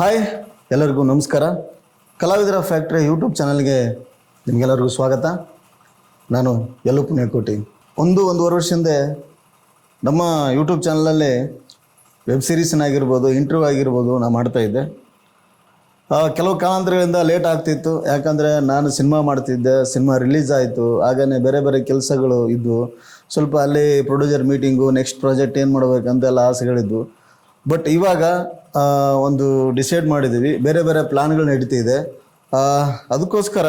Hi ಎಲ್ಲರಿಗೂ ನಮಸ್ಕಾರ. ಕಲಾವಿದರ ಫ್ಯಾಕ್ಟ್ರಿ ಯೂಟ್ಯೂಬ್ ಚಾನಲ್ಗೆ ನಿಮಗೆಲ್ಲರಿಗೂ ಸ್ವಾಗತ. ನಾನು ಎಲ್ಲೂ ಪುಣ್ಯಕೋಟಿ ಒಂದು ಒಂದೂವರೆ ವರ್ಷ ಹಿಂದೆ ನಮ್ಮ ಯೂಟ್ಯೂಬ್ ಚಾನಲಲ್ಲಿ ವೆಬ್ ಸೀರೀಸ್ನಾಗಿರ್ಬೋದು ಇಂಟರ್ವ್ಯೂ ಆಗಿರ್ಬೋದು ನಾನು ಮಾಡ್ತಾಯಿದ್ದೆ ಕೆಲವು ಕಾಲಾಂತರಗಳಿಂದ ಲೇಟ್ ಆಗ್ತಿತ್ತು. ಯಾಕಂದರೆ ನಾನು ಸಿನಿಮಾ ಮಾಡ್ತಿದ್ದೆ ಸಿನಿಮಾ ರಿಲೀಸ್ ಆಯಿತು. ಹಾಗೇ ಬೇರೆ ಬೇರೆ ಕೆಲಸಗಳು ಇದ್ದವು ಸ್ವಲ್ಪ ಅಲ್ಲಿ ಪ್ರೊಡ್ಯೂಸರ್ ಮೀಟಿಂಗು ನೆಕ್ಸ್ಟ್ ಪ್ರಾಜೆಕ್ಟ್ ಏನು ಮಾಡ್ಬೇಕಂತೆಲ್ಲ ಆಸೆಗಳಿದ್ವು. ಬಟ್ ಇವಾಗ ಒಂದು ಡಿಸೈಡ್ ಮಾಡಿದ್ದೀವಿ. ಬೇರೆ ಬೇರೆ ಪ್ಲ್ಯಾನ್ಗಳು ನಡೀತಿದೆ ಅದಕ್ಕೋಸ್ಕರ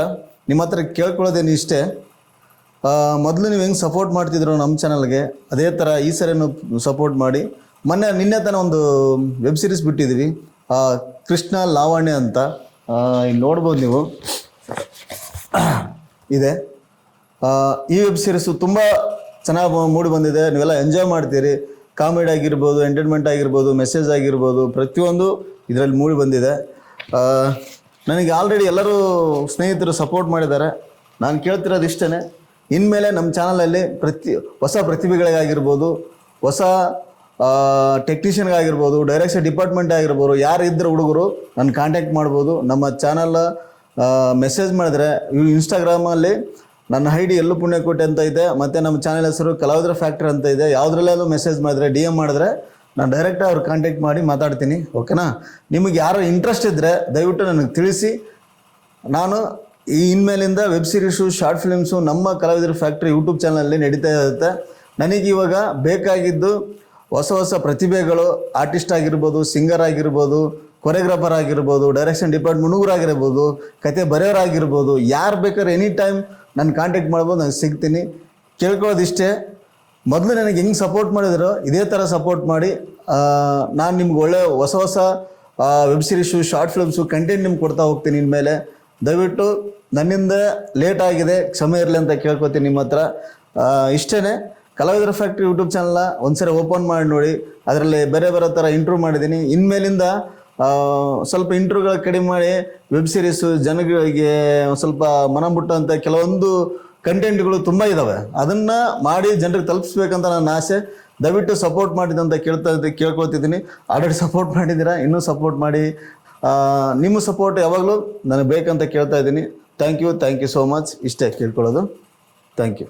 ನಿಮ್ಮ ಹತ್ರ ಕೇಳ್ಕೊಳ್ಳೋದೇನು ಇಷ್ಟೇ? ಮೊದಲು ನೀವು ಹೆಂಗೆ ಸಪೋರ್ಟ್ ಮಾಡ್ತಿದ್ರು ನಮ್ಮ ಚಾನಲ್ಗೆ ಅದೇ ಥರ ಈ ಸರಿನೂ ಸಪೋರ್ಟ್ ಮಾಡಿ. ಮೊನ್ನೆ, ನಿನ್ನೆ ತಾನೇ ಒಂದು ವೆಬ್ ಸೀರೀಸ್ ಬಿಟ್ಟಿದ್ದೀವಿ. ಕೃಷ್ಣ ಲಾವಣ್ಯ ಅಂತ. ಇಲ್ಲಿ ನೋಡ್ಬೋದು ನೀವು. ಇದೆ. ಈ ವೆಬ್ ಸಿರೀಸು ತುಂಬ ಚೆನ್ನಾಗಿ ಮೂಡಿ ಬಂದಿದೆ. ನೀವೆಲ್ಲ ಎಂಜಾಯ್ ಮಾಡ್ತೀರಿ. ಕಾಮಿಡಿ ಆಗಿರ್ಬೋದು ಎಂಟರ್ಟೈನ್ಮೆಂಟ್ ಆಗಿರ್ಬೋದು ಮೆಸೇಜ್ ಆಗಿರ್ಬೋದು, ಪ್ರತಿಯೊಂದು ಇದರಲ್ಲಿ ಮೂಡಿ ಬಂದಿದೆ. ನನಗೆ ಆಲ್ರೆಡಿ ಎಲ್ಲರೂ ಸ್ನೇಹಿತರು ಸಪೋರ್ಟ್ ಮಾಡಿದ್ದಾರೆ. ನಾನು ಕೇಳ್ತಿರೋದು ಇಷ್ಟೇ ಇನ್ಮೇಲೆ ನಮ್ಮ ಚಾನಲಲ್ಲಿ ಪ್ರತಿ, ಹೊಸ ಪ್ರತಿಭೆಗಳಿಗಾಗಿರ್ಬೋದು, ಹೊಸ ಟೆಕ್ನಿಷಿಯನ್ಗಾಗಿರ್ಬೋದು ಡೈರೆಕ್ಷನ್ ಡಿಪಾರ್ಟ್ಮೆಂಟ್ ಆಗಿರ್ಬೋದು, ಯಾರು ಇದ್ದರೆ ಹುಡುಗರು ನನ್ನ ಕಾಂಟ್ಯಾಕ್ಟ್ ಮಾಡ್ಬೋದು. ನಮ್ಮ ಚಾನಲ್ ಮೆಸೇಜ್ ಮಾಡಿದ್ರೆ ಇನ್ಸ್ಟಾಗ್ರಾಮಲ್ಲಿ ನನ್ನ ಐ ಡಿ ಎಲ್ಲೂ ಪುಣ್ಯಕೋಟೆ ಅಂತ ಇದೆ, ಮತ್ತು ನಮ್ಮ ಚಾನೆಲ್ ಹೆಸರು ಕಲಾವಿದರ ಫ್ಯಾಕ್ಟ್ರಿ ಅಂತ ಇದೆ. ಯಾವುದ್ರಲ್ಲೆಲ್ಲೂ ಮೆಸೇಜ್ ಮಾಡಿದ್ರೆ ಡಿ ಎಂ ಮಾಡಿದ್ರೆ ನಾನು ಡೈರೆಕ್ಟ್ ಅವ್ರು ಕಾಂಟ್ಯಾಕ್ಟ್ ಮಾಡಿ ಮಾತಾಡ್ತೀನಿ ಓಕೆನಾ ನಿಮಗೆ ಯಾರು ಇಂಟ್ರೆಸ್ಟ್ ಇದ್ದರೆ ದಯವಿಟ್ಟು ನನಗೆ ತಿಳಿಸಿ. ನಾನು ಈ ಇನ್ಮೇಲಿಂದ ವೆಬ್ ಸೀರೀಸು ಶಾರ್ಟ್ ಫಿಲ್ಮ್ಸು ನಮ್ಮ ಕಲಾವಿದರ ಫ್ಯಾಕ್ಟ್ರಿ ಯೂಟ್ಯೂಬ್ ಚಾನಲಲ್ಲಿ ನಡೀತಾ ಇರುತ್ತೆ. ನನಗೆ ಇವಾಗ ಬೇಕಾಗಿದ್ದು ಹೊಸ ಹೊಸ ಪ್ರತಿಭೆಗಳು ಆರ್ಟಿಸ್ಟ್ ಆಗಿರ್ಬೋದು ಸಿಂಗರ್ ಆಗಿರ್ಬೋದು ಕೊರಿಯೋಗ್ರಾಫರ್ ಆಗಿರ್ಬೋದು ಡೈರೆಕ್ಷನ್ ಡಿಪಾರ್ಟ್ಮೆಂಟ್ ಹುಡುಗರಾಗಿರ್ಬೋದು ಕತೆ ಬರೆಯೋರಾಗಿರ್ಬೋದು, ಯಾರು ಬೇಕಾದ್ರೆ ಎನಿ ಟೈಮ್ ನಾನು ಕಾಂಟ್ಯಾಕ್ಟ್ ಮಾಡ್ಬೋದು, ನಾನು ಸಿಗ್ತೀನಿ. ಕೇಳ್ಕೊಳ್ಳೋದಿಷ್ಟೇ. ಮೊದಲು ನನಗೆ ಹೆಂಗೆ ಸಪೋರ್ಟ್ ಮಾಡಿದ್ರು, ಇದೇ ಥರ ಸಪೋರ್ಟ್ ಮಾಡಿ ನಾನು ನಿಮ್ಗೆ ಒಳ್ಳೆ ಹೊಸ ಹೊಸ web series short films content ನಿಮ್ಗೆ ಕೊಡ್ತಾ ಹೋಗ್ತೀನಿ ಇನ್ಮೇಲೆ. ದಯವಿಟ್ಟು ನನ್ನಿಂದ ಲೇಟ್ ಆಗಿದೆ ಕ್ಷಮೆ ಇರಲಿ ಅಂತ ಕೇಳ್ಕೊತೀನಿ ನಿಮ್ಮ ಹತ್ರ. ಇಷ್ಟೇ ಕಲಾವಿದರ ಫ್ಯಾಕ್ಟ್ರಿ ಯೂಟ್ಯೂಬ್ ಚಾನಲ್ನ ಒಂದ್ಸರಿ ಓಪನ್ ಮಾಡಿ ನೋಡಿ. ಅದರಲ್ಲಿ ಬೇರೆ ಬೇರೆ ಥರ ಇಂಟ್ರೂವ್ ಮಾಡಿದ್ದೀನಿ. ಇನ್ಮೇಲಿಂದ ಸ್ವಲ್ಪ ಇಂಟ್ರೂವ್ಗಳು ಕಡಿಮೆ ಮಾಡಿ ವೆಬ್ ಸೀರೀಸು ಜನಗಳಿಗೆ ಸ್ವಲ್ಪ ಮನ ಮುಟ್ಟುವಂಥ ಕೆಲವೊಂದು ಕಂಟೆಂಟ್ಗಳು ತುಂಬ ಇದ್ದಾವೆ ಅದನ್ನು ಮಾಡಿ ಜನರಿಗೆ ತಲುಪಿಸ್ಬೇಕಂತ ನನ್ನ ಆಸೆ. ದಯವಿಟ್ಟು ಸಪೋರ್ಟ್ ಮಾಡಿದಂತ ಕೇಳ್ತಾ ಕೇಳ್ಕೊಳ್ತಿದ್ದೀನಿ. ಆಲ್ರೆಡಿ ಸಪೋರ್ಟ್ ಮಾಡಿದ್ದೀರಾ? ಇನ್ನೂ ಸಪೋರ್ಟ್ ಮಾಡಿ. ನಿಮ್ಮ ಸಪೋರ್ಟ್ ಯಾವಾಗಲೂ ನನಗೆ ಬೇಕಂತ ಕೇಳ್ತಾ ಇದ್ದೀನಿ. Thank you thank you so much ಇಷ್ಟೇ ಕೇಳ್ಕೊಳ್ಳೋದು. Thank you